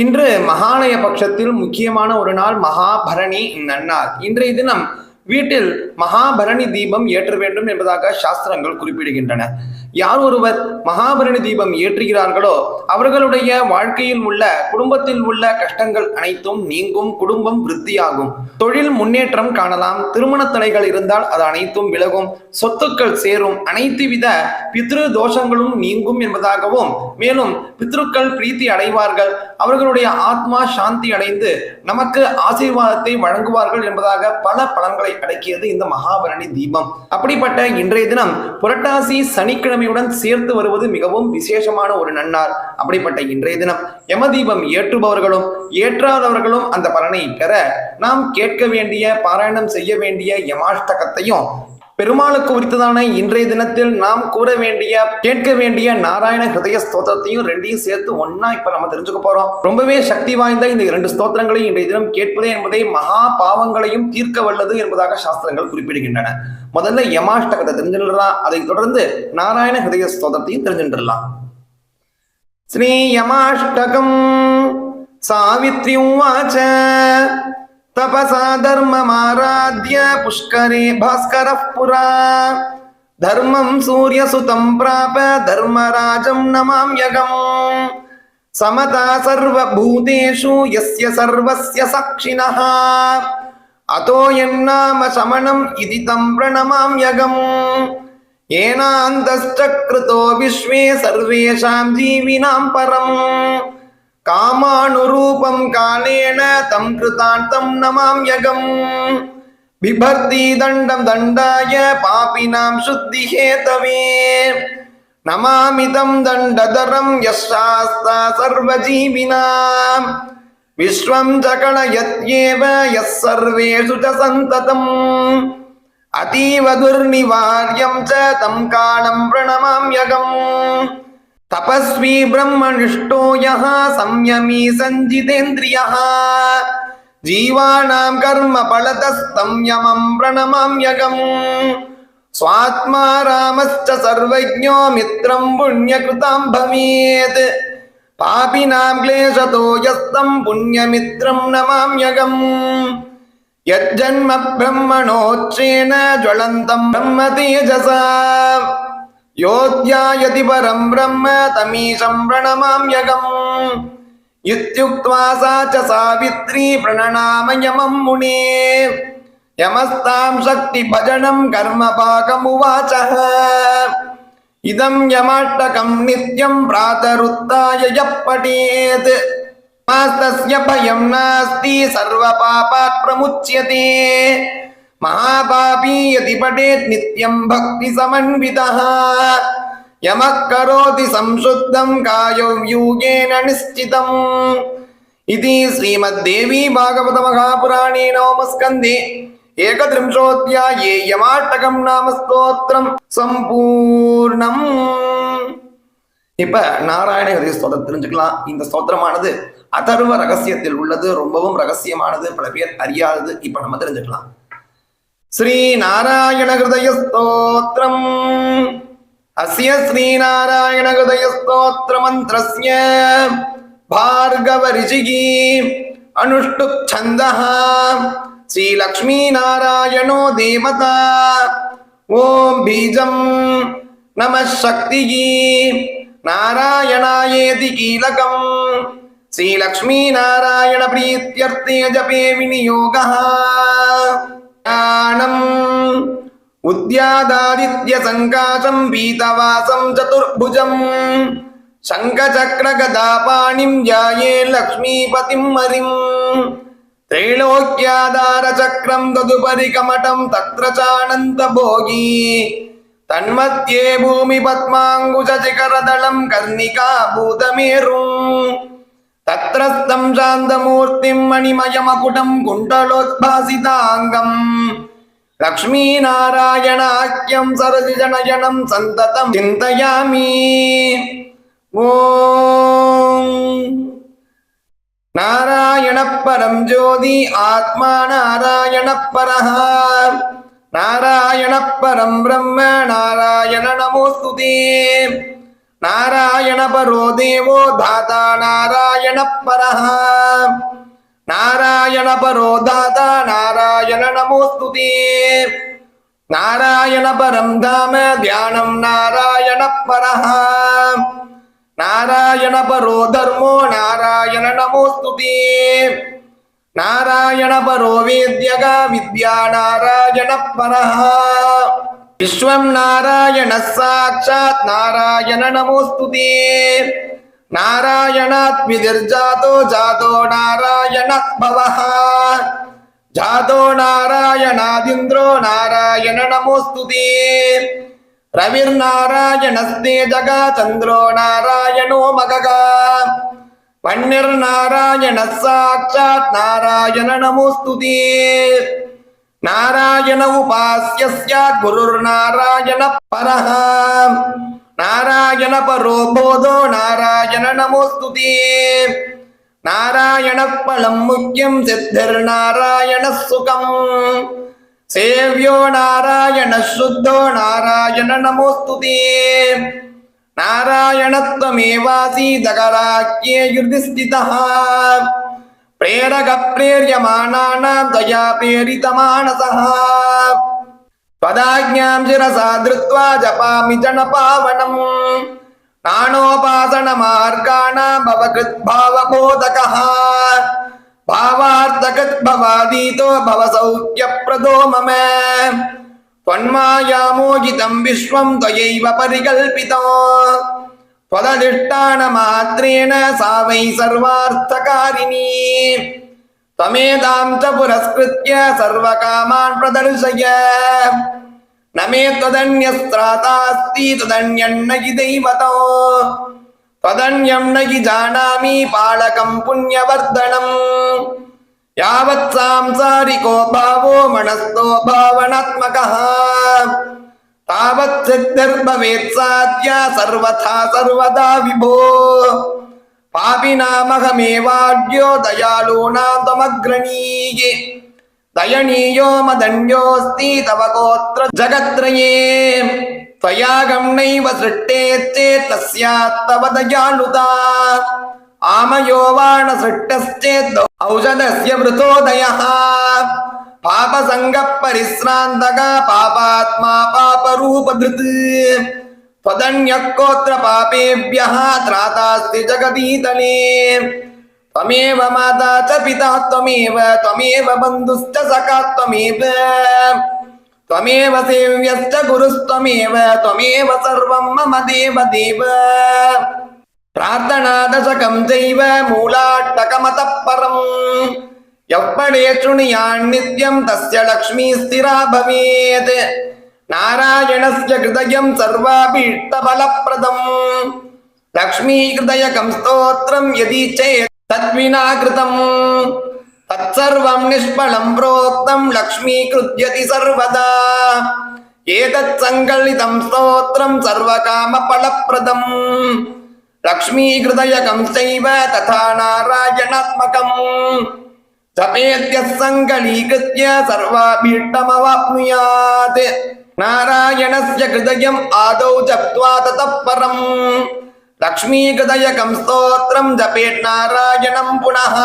இன்று மகாலய பட்சத்தில் முக்கியமான ஒரு நாள் மகாபரணி நன்னாள். இன்றைய தினம் வீட்டில் மகாபரணி தீபம் ஏற்ற வேண்டும் என்பதாக சாஸ்திரங்கள் குறிப்பிடுகின்றன. யார் ஒருவர் மகாபரணி தீபம் ஏற்றுகிறார்களோ அவர்களுடைய வாழ்க்கையில் உள்ள குடும்பத்தில் உள்ள கஷ்டங்கள் அனைத்தும் நீங்கும் குடும்பம் விருத்தியாகும். தொழில் முன்னேற்றம் காணலாம் திருமண தடைகள் இருந்தால் அது அனைத்தும் விலகும் சொத்துக்கள் சேரும் அனைத்து வித பித்ரு தோஷங்களும் நீங்கும் என்பதாகவும் மேலும் பித்ருக்கள் பிரீத்தி அடைவார்கள் அவர்களுடைய ஆத்மா சாந்தி அடைந்து நமக்கு ஆசீர்வாதத்தை வழங்குவார்கள் என்பதாக பல பலன்களை அடக்கியது இந்த மகாபரணி தீபம். அப்படிப்பட்ட இன்றைய தினம் புரட்டாசி சனிக்கிழமை சனிக்கிழமையுடன் சேர்த்து வருவது மிகவும் விசேஷமான ஒரு நன்னார் அப்படிப்பட்ட இன்றைய தினம் யமதீபம் ஏற்றுபவர்களும் ஏற்றாதவர்களும் அந்த பலனை பெற நாம் கேட்க வேண்டிய பாராயணம் செய்ய வேண்டிய யமாஷ்டகத்தையும் பெருமாளுக்கு உரித்ததான இன்றைய தினத்தில் நாம் கூற வேண்டிய கேட்க வேண்டிய நாராயண ஹிருதய ஸ்தோத்திரத்தையும் ரெண்டையும் சேர்த்து ஒன்னா இப்ப நம்ம தெரிஞ்சுக்க போறோம். ரொம்பவே சக்தி வாய்ந்த இந்த இரண்டு ஸ்தோத்திரங்களையும் இன்றைய தினம் கேட்பது என்பதை மகா பாவங்களையும் தீர்க்க வல்லது என்பதாக சாஸ்திரங்கள் குறிப்பிடுகின்றன. முதல்ல யமாஷ்டகத்தை தெரிஞ்சிடலாம். அதை தொடர்ந்து நாராயண ஹிருதய ஸ்தோதத்தையும் தெரிஞ்சிடலாம். ஸ்ரீ யமாஷ்டகம் சாவித்ரி உவாச்ச. தபசா தர்மமாராத்ய புஷ்கரே பாஸ்கர புரா. தர்மம் சூரியசுதம் பிராப தர்மராஜம் நமாம்யகம் சமதா சர்வபூதேஷு யஸ்ய சர்வஸ்ய சாட்சிணா அதோ என்னாம சமணம் இது தம் பிரணமாம் யகம். ஏனாந்தஷ்டோ விஸ்வே சர்வேஷாம் ஜீவினாம் பரம். காமானுரூபம் காலேன தம் கிருதார்த்தம் நமாம் யகம். பிபர்த்தி தண்டம் தண்டாய பாபினாம் சுத்தி ஹேதவே நமாமிதம் தண்டதரம் யஸ்ராஸ்தா சர்வஜீவினாம் விஸ்வம் ஜகண யத்யேவ யஸ் சர்வேஷு ச சந்ததம் அதீவ துர்நிவாரியம் ச தம் காலம் பிரணமாம்யகம் தபஸ்வி பிரம்மனிஷ்டோ யஹ சம்யமி சஞ்சிதேந்திரியः ஜீவானாம் கர்ம பலதஸ்தம் யமம் பிரணமாம்யகம் சுவாத்மா ராமஸ்ச சர்வஜோ மித்ரம் புண்ணியகிருதாம் பவேத் பாபினாம் கிளேசதோயஸ்தம் புண்ணியமித்ரம் நமாம்யகம் யஜ்ஜன்ம பிரம்மணோச்சேன ஜுவலந்தம் பிரம்ம தேஜசா யோத்யாயதி பரம் பிரம்ம தமீசம் பிரணமாம்யகம் இத்தியுக்த்வா சா ச சாவித்ரி பிரணநாமயமம் முனே யமஸ்தாம் சக்தி பஜனம் கர்ம பாகமுவாச்ச शक्तिभजनं कर्मपाकमुवाचः इदं यमाष्टकं नित्यं प्रातरुत्थाय यः पठेत् मास्तस्य भयं नास्ति सर्वपापात् प्रमुच्यते महापापी यदि पठेत् नित्यं भक्तिसमन्वितः यमः करोति संशुद्धं कायव्यूगेन निश्चितम् इति श्रीमद्देवी भागवतमहापुराणे नवमस्कन्धे ஏகதிரிம்சோத்தியாயே யமாட்டகம் நாம ஸ்தோத்திரம். சம்பூர்ணம். இப்ப நாராயண ஹரி ஸ்தோத்திரம் தெரிஞ்சுக்கலாம். இந்த ஸ்தோத்திரமானது அதர்வ ரகசியத்தில் உள்ளது. ரொம்பவும் ரகசியமானது. பல பேர் அறியாதது. இப்ப நம்ம தெரிஞ்சுக்கலாம். ஸ்ரீ நாராயண ஹிருதய ஸ்தோத்திரம். அஸ்ய ஸ்ரீநாராயண ஹிருதய ஸ்தோத்திர மந்திரஸ்ய. பார்கவ ரிஜிகி அனுஷ்டுப் சந்தஹா. श्रीलक्ष्मीनारायणो देवता ॐ बीजं नमः शक्तिः नारायणायेति कीलकम् श्रीलक्ष्मीनारायणप्रीत्यर्थे जपे विनियोगः ज्ञानम् उद्यादादित्यसङ्काशं पीतवासं चतुर्भुजम् शङ्खचक्रगदापाणिं ध्याये लक्ष्मीपतिं हरिम् त्रैलोक्याधारचक्रं तदुपरि कमटं तत्र चानन्तभोगी तन्मध्ये भूमिपद्माङ्गुशशिखरदलं कर्णिका भूतमेरुम् तत्रस्थं शान्तमूर्तिं मणिमयमकुटं कुण्डलोद्भासिताङ्गम् लक्ष्मीनारायणाख्यं सरसिजनयनं सन्ततं चिन्तयामि நாராயண பரம் ஜோதி ஆத்மா நாராயண பரஹா நாராயண பரம் பிரம்ம நாராயண நமோஸ்துதே. நாராயண பரோ தேவோ தாதா நாராயண பரஹா நாராயண பரோ தாதா நாராயண நமோஸ்துதே. நாராயண தாம தியானம் நாராயண நாராயண பரோ தர்மோ நாராயண நமோஸ்துதே. நாராயண பரோ வேத்யகா வித்யா நாராயண பரஹா. விஸ்வம் நாராயண சாட்சாத் நாராயண நமோஸ்துதே. நாராயணாத் விதிர்ஜாதோ ஜாதோ நாராயணத் பவஹா. ஜாதோ நாராயணாதிந்திரோ நாராயண நமோஸ்துதே. रविर्नारायणस्ते जगाचन्द्रो नारायणो मगग पण्डिर्नारायणः साक्षात् नारायण नमोऽस्तु ते नारायण उपास्य स्यात् गुरुर्नारायण परः नारायण परो बोधो नारायण नमोऽस्तु ते नारायणफलं मुख्यं सिद्धिर्नारायणः सुखम् சேவியோ நாராயண சுத்தோ நாராயண நமோஸ்துதே நாராயணத்வமேவாசி தகராக்கியே யுதிஸ்திதா பிரேரக பிரேரியமானானாம் தயா பிரேரிதமானசः பதாஜ்ஞாம் சிரசா திருத்வா ஜபாமி ஜன பாவனம் நானோபாசன மார்க்காணாம் பவகிருத்பாவபோதகः भावार्थकृद्भवादीतो भवसौख्यप्रदो मम त्वन्मायामोहितं विश्वं त्वयैव परिकल्पितो त्वदधिष्ठानमात्रेण सा वै सर्वार्थकारिणी त्वमेदां च पुरस्कृत्य सर्वकामान् प्रदर्शय न मे त्वदन्यस्त्रातास्ति त्वदन्यन्न हि दैवतो त्वदन्यं न हि जानामि पालकं पुण्यवर्धनम् यावत् सांसारिको भावो मनस्थो भावनात्मकः तावत् सिद्धिर्भवेत् साध्या सर्वथा सर्वदा विभो पापिनामहमेवाड्यो दयालूनां त्वमग्रणीये दयनीयो मदन्योऽस्ति तव गोत्र जगत्त्रये त्वयागं नैव सृष्टेश्चेत् तस्यात्तव दयालुता आमयो वाणसृष्टश्चेत् औषधस्य वृतोदयः पापसङ्गः परिश्रान्तका पापात्मा पापरूपधृत् त्वदन्यः कोत्र पापेभ्यः त्रातास्ति जगतीतले त्वमेव माता च पिता त्वमेव त्वमेव बन्धुश्च सखा त्वमेव त्वमेव सेव्यश्च गुरुस्त्वमेव त्वमेव सर्वं मम देव देव प्रार्थनादशकं चैव मूलाट्टकमतः परम् यप्पडे शृणुयान्नित्यं तस्य लक्ष्मी स्थिरा भवेत् नारायणस्य हृदयं सर्वाभीष्टफलप्रदम् लक्ष्मीहृदयकं स्तोत्रं यदि चेत् तद्विना कृतम् तत्सर्वं निष्फलं प्रोक्तं लक्ष्मीकृत्यति सर्वदा एतत् सङ्कलितं स्तोत्रं सर्वकामफलप्रदम् लक्ष्मीहृदयकं चैव तथा नारायणात्मकम् जपेद्यः सङ्कलीकृत्य सर्वाभीष्टमवाप्नुयात् नारायणस्य हृदयम् आदौ जप्त्वा ततः परम् लक्ष्मीहृदयकं स्तोत्रं जपेत् नारायणं पुनः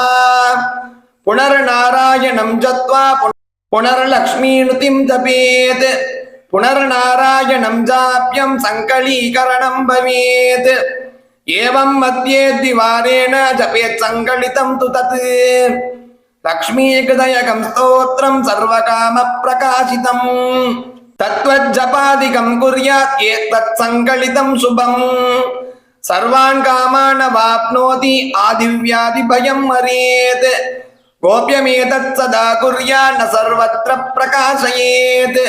புனர்நாராயணம் ஜத்வா புனர்லக்ஷ்மீனுதிம் தபேத். புனர்நாராயணம் ஜாப்யம் சங்கலீகரணம் பவேத். ஏவம் மத்தியே திவாரேண ஜபேத் சங்கலிதம் து தத். லக்ஷ்மீகதயகம் ஸ்தோத்திரம் சர்வகாம பிரகாசிதம். தத்வஜபாதிகம் குர்யாத் ஏத்தத் சங்கலிதம் சுபம். சர்வான் காமான வாப்னோதி ஆதிவியாதி பயம் மரேத் கோபியமேதத் சதா குர்யான சர்வத்திர பிரகாசயேத்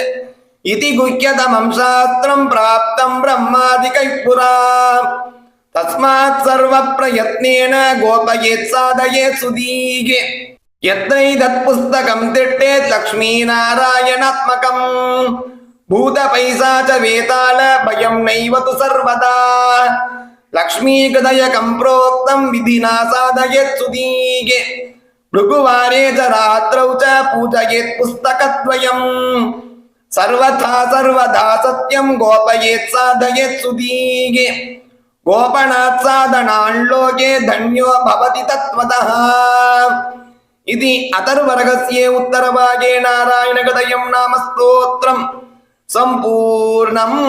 இதி குஹ்யதமம் சாஸ்திரம் பிராப்தம் பிரம்மாதிகை புரா தஸ்மாத் சர்வ பிரயத்னேன கோபயேத் சாதயே சுதீகே யத்னை தத் புஸ்தகம் திட்டேத் லக்ஷ்மி நாராயணாத்மகம் பூத பைசாச்ச வேதால பயம் நைவது சர்வதா லக்ஷ்மீ கதயகம் பிரோக்தம் விதினா சாதயத் சுதீகே भृगुवारे च रात्रौ च पूजयेत् पुस्तकद्वयम् सर्वथा सर्वदा सत्यं गोपयेत् साधयेत् सुदीगे गोपनात् साधनाल्लोके धन्यो भवति तत्त्वतः इति अथर्वरहस्ये उत्तरभागे नारायणगदयं नाम स्तोत्रम् सम्पूर्णम्